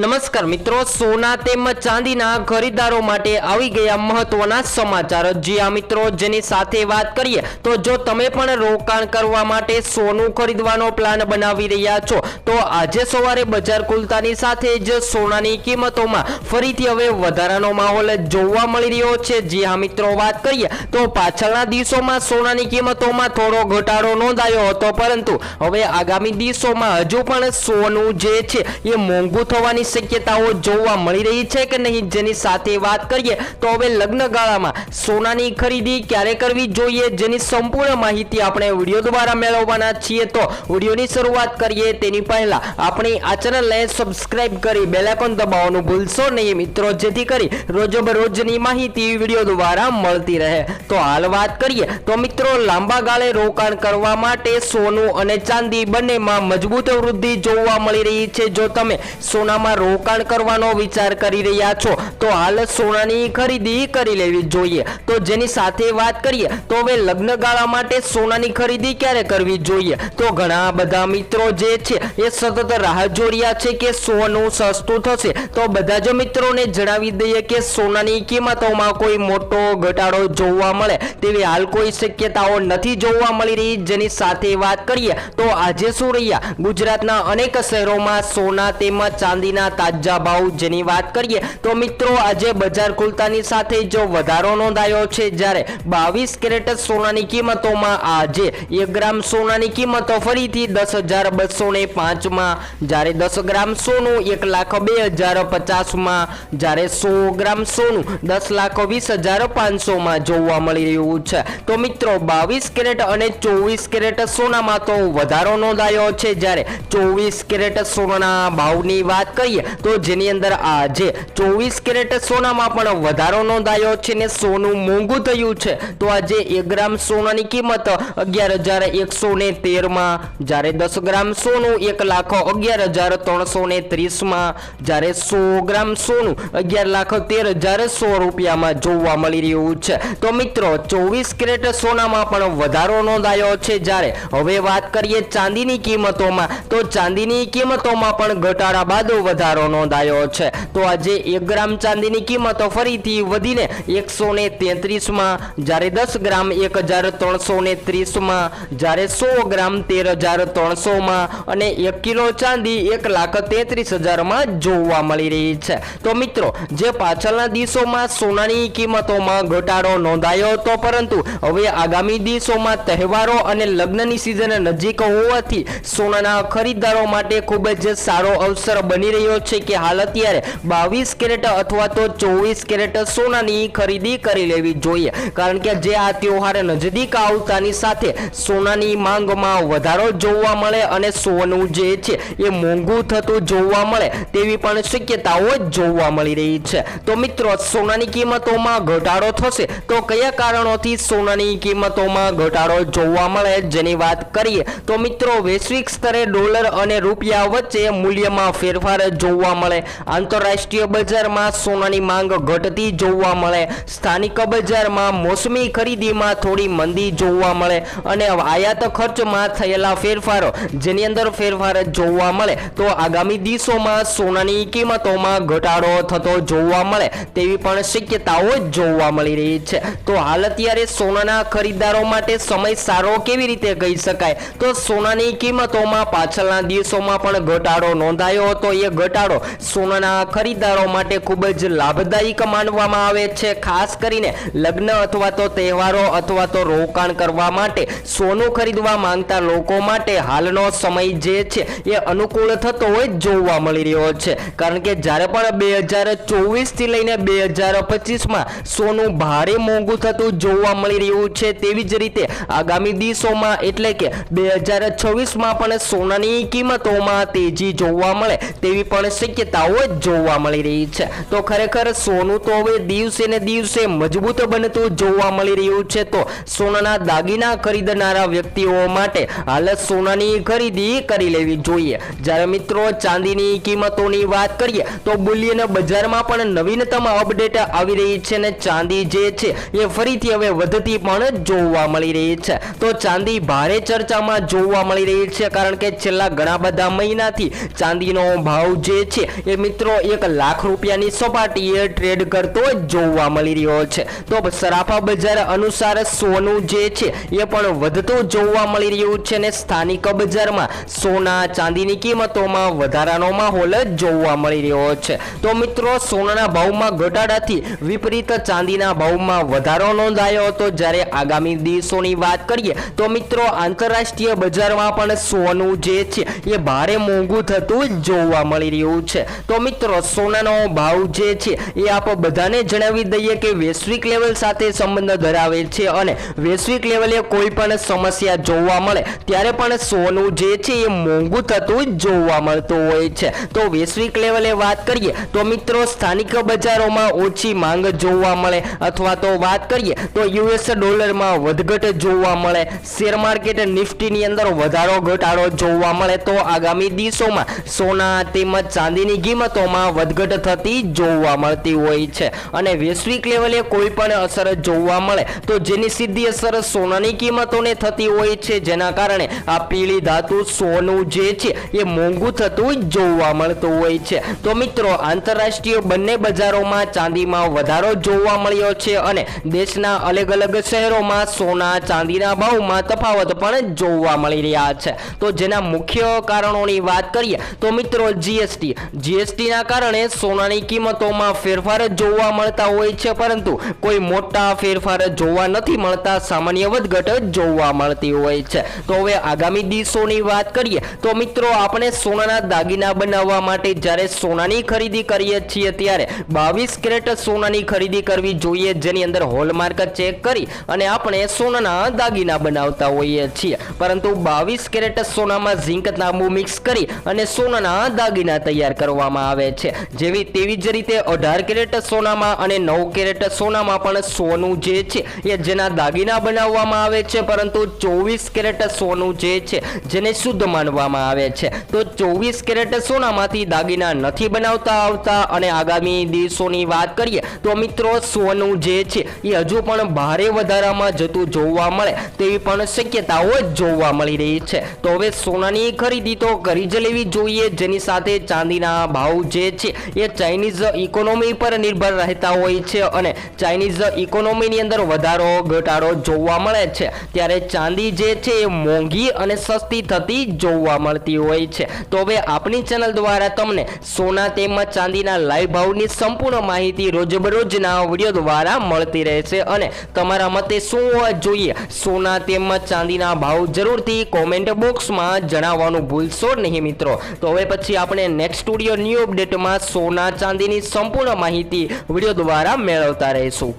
no નમસ્કાર મિત્રો, સોના તેમજ ચાંદીના ખરીદારો માટે આવી ગયા મહત્વના સમાચાર. જી આ મિત્રો, જેની સાથે વાત કરીએ, તો જો તમે પણ રોકાણ કરવા માટે સોનું ખરીદવાનો પ્લાન બનાવી રહ્યા છો, તો આજે સવારે બજાર ખુલતાની સાથે જ સોનાની કિંમતોમાં ફરીથી હવે વધારાનો માહોલ જોવા મળી રહ્યો છે. જી હા મિત્રો, વાત કરીએ, તો પાછળના દિવસોમાં સોનાની કિંમતોમાં થોડો ઘટાડો નોંધાયો હતો, પરંતુ હવે આગામી દિવસોમાં હજુ પણ સોનું જે છે, એ મોંઘું થવાની શક્યતાઓ જોવા મળી રહી છે કે નહીં જેની સાથે વાત કરીએ તો હવે લગ્ન ગાળામાં સોનાની ખરીદી ક્યારે કરવી જોઈએ જેની સંપૂર્ણ માહિતી આપણે વીડિયો દ્વારા મેળવવાના છીએ તો વિડીયોની શરૂઆત કરીએ તેની પહેલા આપણી આ ચેનલને સબસ્ક્રાઇબ કરી બેલાઇકોન દબાવવાનું ભૂલશો નહીં મિત્રો, જેથી કરી રોજબરોજની માહિતી વીડિયો દ્વારા મળતી રહે. તો હાલ વાત કરીએ તો મિત્રો, લાંબા ગાળે રોકાણ કરવા માટે સોનું અને ચાંદી બંનેમાં મજબૂત વૃદ્ધિ જોવા મળી રહી છે. જો તમે સોનામાં રોકાણ કરવાનો વિચાર કરી રહ્યા છો. તો હાલ સોનાની ખરીદી કરી લેવી જોઈએ. તો જેની સાથે વાત કરીએ, તો હવે લગ્ન ગાળા માટે સોનાની ખરીદી ક્યારે કરવી જોઈએ? તો ઘણા બધા મિત્રો જે છે, એ સતત રાહ જોઈ છે કે સોનું સસ્તું થશે. તો બધા જ મિત્રોને જણાવી દઈએ કે સોનાની કિંમતોમાં કોઈ મોટો ઘટાડો જોવા મળે. તેવી હાલ કોઈ શક્યતાઓ નથી જોવા મળી રહી. જેની સાથે વાત કરીએ, તો આજે શું રહ્યા? ગુજરાતના અનેક શહેરોમાં સોના તેમજ ચાંદીના તાજા ભાવ જેની વાત કરીએ, તો મિત્રો આજે બજાર ખુલતાની સાથે જો વધારો નોંધાયો છે, જ્યારે બાવીસ કેરેટ સોનાની કિંમતોમાં આજે એક ગ્રામ સોનાની કિંમતો ફરીથી દસ હજાર બસો ને પાંચમાં, જ્યારે દસ ગ્રામ સોનું એક લાખ બે હજાર પચાસમાં, જ્યારે સો ગ્રામ સોનું દસ લાખ વીસ હજાર પાંચસોમાં જોવા મળી રહ્યું છે. તો મિત્રો, બાવીસ કેરેટ અને ચોવીસ કેરેટ સોનામાં તો વધારો નોંધાયો છે, જ્યારે ચોવીસ કેરેટ સોનાના ભાવની વાત કરીએ તો જેની અંદર આજે ચોવીસ કેરેટ સોનામાં પણ વધારો નોંધાયો છે ને સોનું મોંઘું થયું છે. તો આજે એક ગ્રામ સોનાની કિંમત અગિયાર હજાર એકસો ને તેરમાં, જ્યારે દસ ગ્રામ સોનું એક લાખ અગિયાર હજાર ત્રણસો ને ત્રીસમાં, જ્યારે સો ગ્રામ સોનું અગિયાર લાખ તેર હજાર સો રૂપિયામાં જોવા મળી રહ્યું છે. તો મિત્રો, ચોવીસ કેરેટ સોનામાં પણ વધારો નોંધાયો છે. જ્યારે હવે વાત કરીએ ચાંદીની કિંમતોમાં, તો ચાંદીની કિંમતોમાં પણ ઘટાડા બાદ વધારો નોંધાયો છે. તો આજે એક ગ્રામ ચાંદીની કિંમતો ફરીથી વધીને એકસો ને તેત્રીસમાં, જ્યારે દસ ગ્રામ એક હજાર ત્રણસો ને ત્રીસમાં, જ્યારે સો ગ્રામ તેર હજાર ત્રણસોમાં અને એક કિલો ચાંદી એક લાખ તેત્રીસ હજારમાં જોવા મળી રહી છે. તો મિત્રો, જે પાછળના દિવસોમાં સોનાની કિંમતોમાં ઘટાડો નોંધાયો હતો પરંતુ હવે આગામી દિવસોમાં તહેવારો અને લગ્નની સિઝન નજીક હોવાથી સોનાના ખરીદદારો માટે ખૂબ જ સારો અવસર બની રહ્યો છે કે હાલ અત્યારે બાવીસ કેરેટ અથવા તો ચોવીસ કેરેટ સોનાની ખરીદી કરી લેવી જોઈએ. કારણ કે જે આ તહેવાર નજદીક આવતાની સાથે સોનાની માંગમાં વધારો જોવા મળે અને સોનું જે છે એ મોંઘું થતું જોવા મળે તેવી પણ શક્યતાઓ જોવા મળી રહી છે. તો મિત્રો, સોનાની કિંમતોમાં ઘટાડો થશે તો કયા કારણોથી સોનાની કિંમતોમાં ઘટાડો જોવા મળે જેની વાત કરીએ? તો મિત્રો, વૈશ્વિક સ્તરે ડોલર અને રૂપિયા વચ્ચે મૂલ્યમાં ફેરફાર જોવા મળે. આંતરરાષ્ટ્રીય બજારમાં સોનાની માંગ ઘટતી જોવા મળે. સ્થાનિક બજારમાં મોસમી ખરીદીમાં થોડી મંદી જોવા મળે અને આયાત ખર્ચમાં થયેલા ફેરફારો જેની અંદર ફેરફાર જોવા મળે તો આગામી દિવસોમાં સોનાની કિંમતોમાં ઘટાડો થતો જોવા મળે તેવી પણ શક્યતાઓ જોવા મળી રહી છે. તો હાલ અત્યારે સોનાના ખરીદદારો માટે સમય સારો કેવી રીતે કહી શકાય? તો સોનાની કિંમતોમાં પાછળના દિવસોમાં પણ ઘટાડો નોંધાયો હતો એ ઘટાડો સોનાના ખરીદદારો માટે ખૂબ જ લાભદાયક માનવામાં આવે છે. ખાસ કરીને લગ્ન અથવા તો તહેવારો અથવા તો રોકાણ કરવા માટે સોનું ખરીદવા માંગતા લોકો માટે હાલનો સમય જે છે એ અનુકૂળ થતો હોય જોવા મળી રહ્યો છે. કારણ કે જ્યારે પણ બે હજાર ચોવીસથી લઈને બે હજાર પચીસમાં સોનું ભારે મોંઘું થતું જોવા મળી રહ્યું છે તેવી જ રીતે આગામી દિવસોમાં એટલે કે બે હજાર છવ્વીસમાં પણ સોનાની કિંમતોમાં તેજી જોવા મળે તેવી પણ શક્યતાઓ જોવા મળી રહી છે. તો ખરેખર સોનું તો હવે દિવસે ને દિવસે મજબૂત બનતું જોવા મળી રહ્યું છે. તો સોનાના દાગીના ખરીદનારા વ્યક્તિઓ માટે હાલ સોનાની ખરીદી કરી લેવી જોઈએ. જ્યારે મિત્રો ચાંદીની કિંમતોની વાત કરીએ, તો બુલિયન બજારમાં પણ નવીનતમ અપડેટ આવી રહી છે ને ચાંદી જે છે, એ ફરીથી હવે વધતી પણ જોવા મળી રહી છે. તો ચાંદી ભારે ચર્ચામાં જોવા મળી રહી છે, કારણ કે છેલ્લા ઘણા બધા મહિનાથી ચાંદીનો ભાવ જે છે એ મિત્રો, એક લાખ રૂપિયાની સપાટીએ ટ્રેડ કરતો જોવા મળી રહ્યો છે. તો સરાફા બજાર અનુસાર સોનું જે છે એ પણ વધતું જોવા મળી રહ્યું છે અને સ્થાનિક બજારમાં સોના ચાંદીની કિંમતોમાં વધારાનો માહોલ જોવા મળી રહ્યો છે. તો મિત્રો, સોનાના ભાવમાં ઘટાડાથી વિપરીત ચાંદીના ભાવમાં વધારો નોંધાયો હતો. જ્યારે આગામી દિવસોની વાત કરીએ તો મિત્રો, આંતરરાષ્ટ્રીય બજારમાં પણ સોનું જે છે એ ભારે મોંઘું થતું જોવા મળી રહ્યું છે. તો મિત્રો, સોનાનો ભાવ જે છે, એ આપ બધાને જણાવી દઈએ કે વૈશ્વિક લેવલ સાથે સંબંધ ધરાવે છે અને વૈશ્વિક લેવલે કોઈ પણ સમસ્યા જોવા મળે, ત્યારે પણ સોનું જે છે, એ મોંઘું થતું જોવા મળતું હોય છે. તો વૈશ્વિક લેવલે વાત કરીએ, તો મિત્રો, સ્થાનિક બજારોમાં ઓછી માંગ જોવા મળે, અથવા તો વાત કરીએ, તો યુએસ ડોલરમાં વધઘટ જોવા મળે, શેર માર્કેટ નિફ્ટીની અંદર વધારો ઘટાડો જોવા મળે, તો આગામી દિવસોમાં સોના તેમજ ચાંદીની કિંમતોમાં વધઘટ થતી જોવા મળતી હોય છે. અને વૈશ્વિક લેવલે કોઈ પણ અસર જોવા મળે તો જેની સીધી અસર સોનાની કિંમતોને થતી હોય છે. જેના કારણે આ પીળી ધાતુ સોનું જે છે એ મોંઘું થતું જોવા મળતું હોય છે. તો મિત્રો, આંતરરાષ્ટ્રીય બંને બજારોમાં ચાંદીમાં વધારો જોવા મળ્યો છે અને દેશના અલગ અલગ શહેરોમાં સોના ચાંદીના ભાવમાં તફાવત પણ જોવા મળી રહ્યા છે. તો જેના મુખ્ય કારણોની વાત કરીએ તો મિત્રો જીએસટી જીએસટીના કારણે સોનાની કિંમતોમાં ફેરફાર જોવા મળતા હોય છે, પરંતુ કોઈ મોટા ફેરફાર જોવા નથી મળતા, સામાન્ય વધઘટ જોવા મળતી હોય છે. તો હવે આગામી દિવસોની વાત કરીએ, તો મિત્રો આપણે સોનાના દાગીના બનાવવા માટે જ્યારે સોનાની ખરીદી કરીએ છીએ, ત્યારે બાવીસ કેરેટ સોનાની ખરીદી કરવી જોઈએ, જેની અંદર હોલમાર્ક ચેક કરી અને આપણે સોનાના દાગીના બનાવતા હોઈએ છીએ. પરંતુ બાવીસ કેરેટ સોનામાં ઝીંક તાંબુ મિક્સ કરી અને સોનાના દાગીના તૈયાર કરવામાં આવે છે. જેવી તેવી જ રીતે અઢાર કેરેટ સોનામાં અને નવ કેરેટ સોનામાં પણ સોનું જે છે, એ જેના દાગીના બનાવવામાં આવે છે, પરંતુ ચોવીસ કેરેટ સોનું જે છે, જેને શુદ્ધ માનવામાં આવે છે. તો ચોવીસ કેરેટ સોનામાંથી દાગીના નથી બનાવતા આવતા અને આગામી દિવસોની વાત કરીએ, તો મિત્રો સોનું જે છે, એ હજુ પણ ભારે વધારામાં જતું જોવા મળે, તેવી પણ શક્યતાઓ જોવા મળી રહી છે. તો હવે સોનાની ખરીદી તો કરી જ લેવી જોઈએ, જેની સાથે ચાંદીના ભાવ જે છે એ ચાઇનીઝ ઇકોનોમી પર નિર્ભર રહેતા હોય છે અને ચાઇનીઝ ઇકોનોમીની અંદર વધારો, ઘટાડો જોવા મળે છે. ત્યારે ચાંદી જે છે એ મોંઘી અને સસ્તી થતી જોવા મળતી હોય છે. તો હવે આપણી ચેનલ દ્વારા તમને સોના તેમજ ચાંદીના લાઈવ ભાવની સંપૂર્ણ માહિતી રોજબરોજના વીડિયો દ્વારા મળતી રહેશે. અને તમારા મતે શું હોવા જોઈએ? સોના તેમજ ચાંદીના ભાવ જરૂરથી કોમેન્ટ બોક્સમાં જણાવવાનું ભૂલશો નહીં મિત્રો. તો હવે પછી આપણે નેક્સ્ટ સ્ટુડિયો ન્યૂ અપડેટમાં સોના ચાંદીની સંપૂર્ણ માહિતી વીડિયો દ્વારા મેળવતા રહીશું.